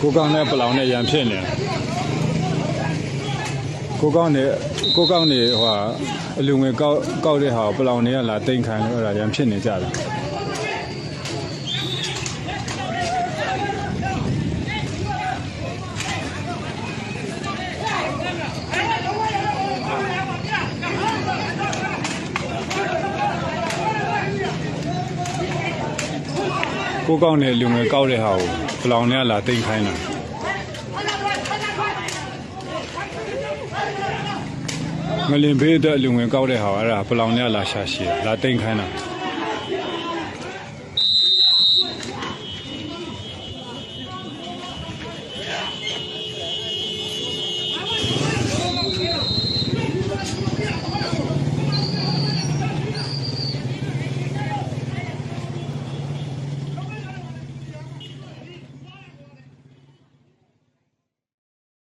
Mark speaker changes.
Speaker 1: ကိုကောင်းနဲ့ပလောင်နဲ့ရန်ဖြစ်နေတယ်ကိုကောင်းနဲ့ကိုကောင်းနေဟိုဟာအလူငွေကောက်ကောက်တဲ့ဟာကိုပလောင်တွေကလာတိန်ခံလို့အဲ့ဒါရန်ဖြစ်နေကြတယ် ကိုကောင်းတဲ့လူငယ်ကောက်တဲ့ဟာကိုပလောင်နဲ့လာတိန်ခိုင်းတာငလင်ဘေးအတွက်လူငယ်ကောက်တဲ့ဟာကိုအဲ့ဒါပလောင်နဲ့လာရှာရှည်လာတိန်ခိုင်းတာ